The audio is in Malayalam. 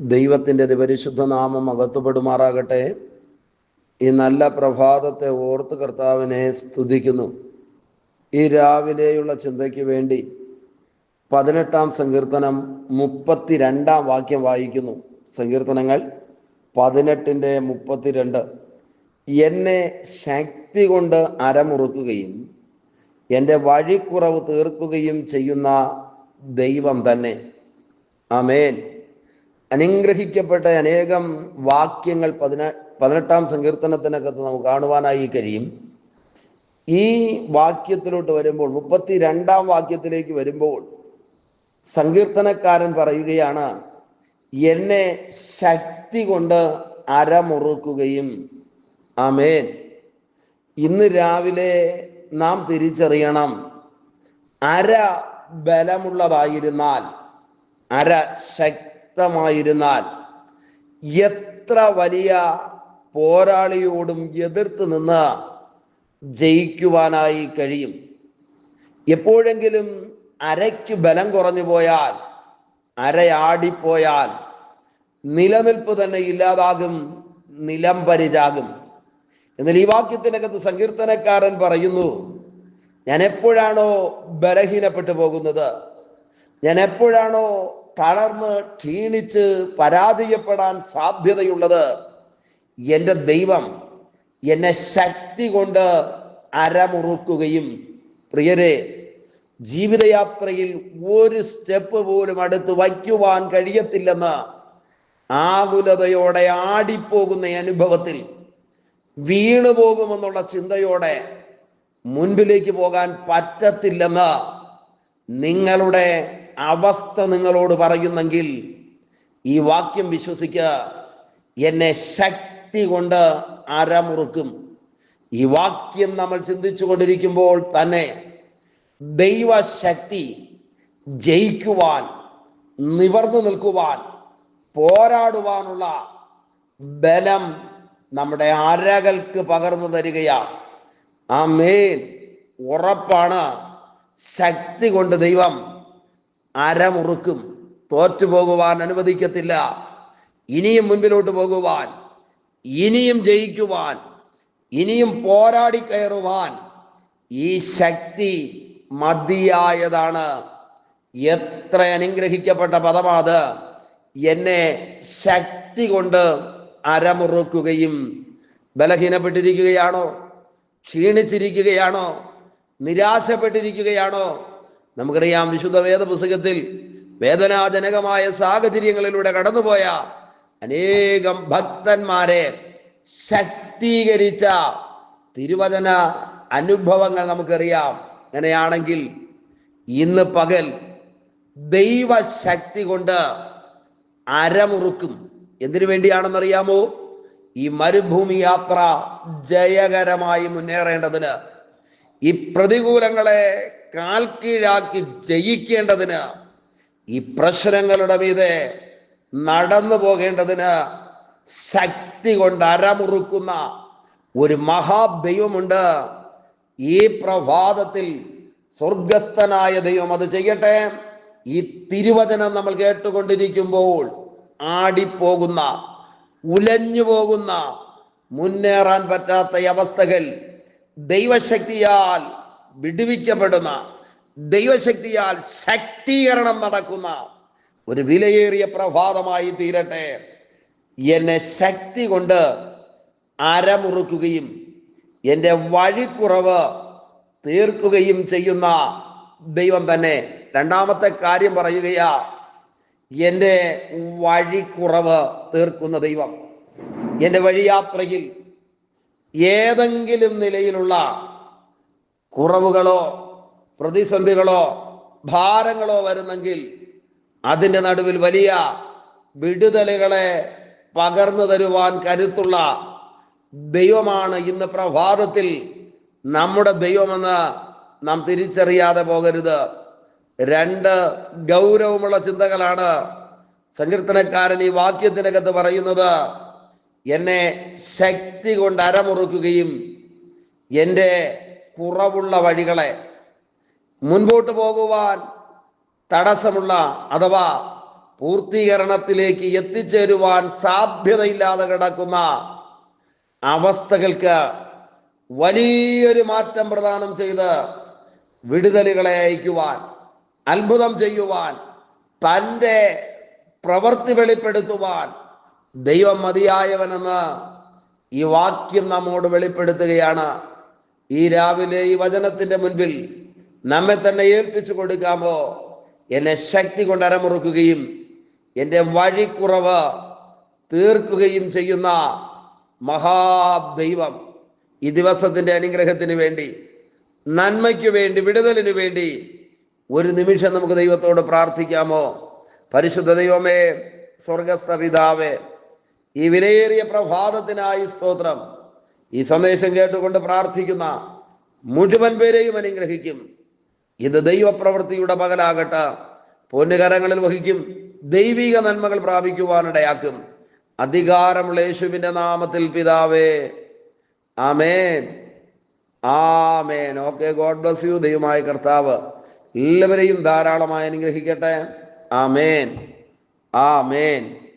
ദൈവത്തിന്റെ പരിശുദ്ധ നാമം അകത്തുപെടുമാറാകട്ടെ. ഈ നല്ല പ്രഭാതത്തെ ഓർത്ത് കർത്താവിനെ സ്തുതിക്കുന്നു. ഈ രാവിലെയുള്ള ചിന്തയ്ക്ക് വേണ്ടി പതിനെട്ടാം സങ്കീർത്തനം മുപ്പത്തിരണ്ടാം വാക്യം വായിക്കുന്നു. സങ്കീർത്തനങ്ങൾ പതിനെട്ടിന്റെ മുപ്പത്തിരണ്ട്. എന്നെ ശക്തി കൊണ്ട് അരമുറുക്കുകയും എന്റെ വഴിക്കുറവ് തീർക്കുകയും ചെയ്യുന്ന ദൈവം തന്നെ. അമേൻ അനുഗ്രഹിക്കപ്പെട്ട അനേകം വാക്യങ്ങൾ പതിനെ പതിനെട്ടാം സങ്കീർത്തനത്തിനകത്ത് നമുക്ക് കാണുവാനായി കഴിയും. ഈ വാക്യത്തിലോട്ട് വരുമ്പോൾ മുപ്പത്തി രണ്ടാം വാക്യത്തിലേക്ക് വരുമ്പോൾ സങ്കീർത്തനക്കാരൻ പറയുകയാണ് എന്നെ ശക്തി കൊണ്ട് അരമുറുക്കുകയും അമേൻ ഇന്ന് രാവിലെ നാം തിരിച്ചറിയണം അര ബലമുള്ളതായിരുന്നാൽ അര ശക്തമായിരുന്നാൽ എത്ര വലിയ പോരാളിയോടും എതിർത്ത് നിന്ന് ജയിക്കുവാനായി കഴിയും. എപ്പോഴെങ്കിലും അരയ്ക്ക് ബലം കുറഞ്ഞു പോയാൽ അരയാടിപ്പോയാൽ നിലനിൽപ്പ് തന്നെ ഇല്ലാതാകും നിലം പരിചാകും. എന്നാൽ ഈ വാക്യത്തിനകത്ത് സങ്കീർത്തനക്കാരൻ പറയുന്നു ഞാൻ എപ്പോഴാണോ ബലഹീനപ്പെട്ടു പോകുന്നത്? ഞാൻ എപ്പോഴാണോ തളർന്ന് ക്ഷീണിച്ച് പരാജയപ്പെടാൻ സാധ്യതയുള്ളത് എന്റെ ദൈവം എന്നെ ശക്തി കൊണ്ട് അരമുറുക്കുകയും പ്രിയരെ ജീവിതയാത്രയിൽ ഒരു സ്റ്റെപ്പ് പോലും അടുത്ത് വയ്ക്കുവാൻ കഴിയത്തില്ലെന്ന് ആകുലതയോടെ ആടിപ്പോകുന്ന അനുഭവത്തിൽ വീണു പോകുമെന്നുള്ള ചിന്തയോടെ മുൻപിലേക്ക് പോകാൻ പറ്റത്തില്ലെന്ന് നിങ്ങളുടെ അവസ്ഥ നിങ്ങളോട് പറയുന്നെങ്കിൽ ഈ വാക്യം വിശ്വസിക്കുക. എന്നെ ശക്തി കൊണ്ട് അരമുറുക്കും. ഈ വാക്യം നമ്മൾ ചിന്തിച്ചു കൊണ്ടിരിക്കുമ്പോൾ തന്നെ ദൈവശക്തി ജയിക്കുവാൻ നിവർന്നു നിൽക്കുവാൻ പോരാടുവാനുള്ള ബലം നമ്മുടെ അരകൾക്ക് പകർന്നു തരികയാണ്. ആ മേൽ ഉറപ്പാണ്. ശക്തി കൊണ്ട് ദൈവം അരമുറുക്കും. തോറ്റു തോറ്റുപോകുവാൻ അനുവദിക്കത്തില്ല. ഇനിയും മുൻപിലോട്ട് പോകുവാൻ ഇനിയും ജയിക്കുവാൻ ഇനിയും പോരാടി കയറുവാൻ ഈ ശക്തി മതിയായതാണ്. എത്ര അനുഗ്രഹിക്കപ്പെട്ട പദമാത്. എന്നെ ശക്തി കൊണ്ട് അരമുറുക്കുകയും ബലഹീനപ്പെട്ടിരിക്കുകയാണോ? ക്ഷീണിച്ചിരിക്കുകയാണോ? നിരാശപ്പെട്ടിരിക്കുകയാണോ? നമുക്കറിയാം വിശുദ്ധ വേദ പുസ്തകത്തിൽ വേദനാജനകമായ സാഹചര്യങ്ങളിലൂടെ കടന്നുപോയ അനേകം ഭക്തന്മാരെ ശക്തീകരിച്ച തിരുവചന അനുഭവങ്ങൾ നമുക്കറിയാം. അങ്ങനെയാണെങ്കിൽ ഇന്ന് പകൽ ദൈവശക്തി കൊണ്ട് അരമുറുക്കും. എന്തിനു വേണ്ടിയാണെന്നറിയാമോ? ഈ മരുഭൂമി യാത്ര ജയകരമായി മുന്നേറേണ്ടതിന്. ഈ പ്രതികൂലങ്ങളെ കാൽക്കീഴാക്കി ജയിക്കേണ്ടതിന് ഈ പ്രശ്നങ്ങളുടെ മീതെ നടന്നു പോകേണ്ടതിന് ശക്തി കൊണ്ട് അരമുറുക്കുന്ന ഒരു മഹാദൈവമുണ്ട്. ഈ പ്രഭാതത്തിൽ സ്വർഗസ്ഥനായ ദൈവം അത് ചെയ്യട്ടെ. ഈ തിരുവചനം നമ്മൾ കേട്ടുകൊണ്ടിരിക്കുമ്പോൾ ആടിപ്പോകുന്ന ഉലഞ്ഞു പോകുന്ന മുന്നേറാൻ പറ്റാത്ത അവസ്ഥകൾ ദൈവശക്തിയാൽ വിടുവിക്കപ്പെടുന്ന ദൈവശക്തിയാൽ ശക്തീകരണം നടക്കുന്ന ഒരു വിലയേറിയ പ്രഭാതമായി തീരട്ടെ. എന്നെ ശക്തി കൊണ്ട് അരമുറുക്കുകയും എന്റെ വഴിക്കുറവ് തീർക്കുകയും ചെയ്യുന്ന ദൈവം തന്നെ. രണ്ടാമത്തെ കാര്യം പറയുകയാ എന്റെ വഴിക്കുറവ് തീർക്കുന്ന ദൈവം. എന്റെ വഴിയാത്രയിൽ ഏതെങ്കിലും നിലയിലുള്ള കുറവുകളോ പ്രതിസന്ധികളോ ഭാരങ്ങളോ വരുന്നെങ്കിൽ അതിന്റെ നടുവിൽ വലിയ വിടുതലുകളെ പകർന്നു തരുവാൻ കരുത്തുള്ള ദൈവമാണ് ഇന്ന് പ്രഭാതത്തിൽ നമ്മുടെ ദൈവമെന്ന് നാം തിരിച്ചറിയാതെ പോകരുത്. രണ്ട് ഗൗരവമുള്ള ചിന്തകളാണ് സങ്കീർത്തനക്കാരൻ ഈ വാക്യത്തിനകത്ത് പറയുന്നത്. എന്നെ ശക്തി കൊണ്ട് അരമുറുക്കുകയും എന്റെ കുറവുള്ള വഴികളെ മുൻപോട്ട് പോകുവാൻ തടസ്സമുള്ള അഥവാ പൂർത്തീകരണത്തിലേക്ക് എത്തിച്ചേരുവാൻ സാധ്യതയില്ലാതെ കിടക്കുന്ന അവസ്ഥകൾക്ക് വലിയൊരു മാറ്റം പ്രദാനം ചെയ്ത് വിടുതലുകളെ അയക്കുവാൻ അത്ഭുതം ചെയ്യുവാൻ തന്റെ പ്രവൃത്തി വെളിപ്പെടുത്തുവാൻ ദൈവം മതിയായവനെന്ന് ഈ വാക്യം നമ്മോട് വെളിപ്പെടുത്തുകയാണ്. ഈ രാവിലെ ഈ വചനത്തിന്റെ മുൻപിൽ നമ്മെ തന്നെ ഏൽപ്പിച്ചു കൊടുക്കാമോ? എന്നെ ശക്തി കൊണ്ട് അരമുറുക്കുകയും എന്റെ വഴിക്കുറവ് തീർക്കുകയും ചെയ്യുന്ന മഹാദൈവം ഈ ദിവസത്തിന്റെ അനുഗ്രഹത്തിന് വേണ്ടി നന്മയ്ക്ക് വേണ്ടി വിടുതലിന് വേണ്ടി ഒരു നിമിഷം നമുക്ക് ദൈവത്തോട് പ്രാർത്ഥിക്കാമോ? പരിശുദ്ധ ദൈവമേ സ്വർഗസ്ഥ പിതാവേ ഈ വിലയേറിയ പ്രഭാതത്തിനായി സ്തോത്രം. ഈ സന്ദേശം കേട്ടുകൊണ്ട് പ്രാർത്ഥിക്കുന്ന മുഴുവൻ പേരെയും അനുഗ്രഹിക്കും. ഇത് ദൈവപ്രവൃത്തിയുടെ പകലാകട്ടെ പൊന്നുകരങ്ങളിൽ വഹിക്കും ദൈവിക നന്മകൾ പ്രാപിക്കുവാനിടയാക്കും. അധികാരമുള്ള യേശുവിന്റെ നാമത്തിൽ പിതാവേ ആമേൻ. ആമേൻ. Okay God bless you. ദൈവമായ കർത്താവ് എല്ലാവരെയും ധാരാളമായി അനുഗ്രഹിക്കട്ടെ. ആമേൻ. ആമേൻ.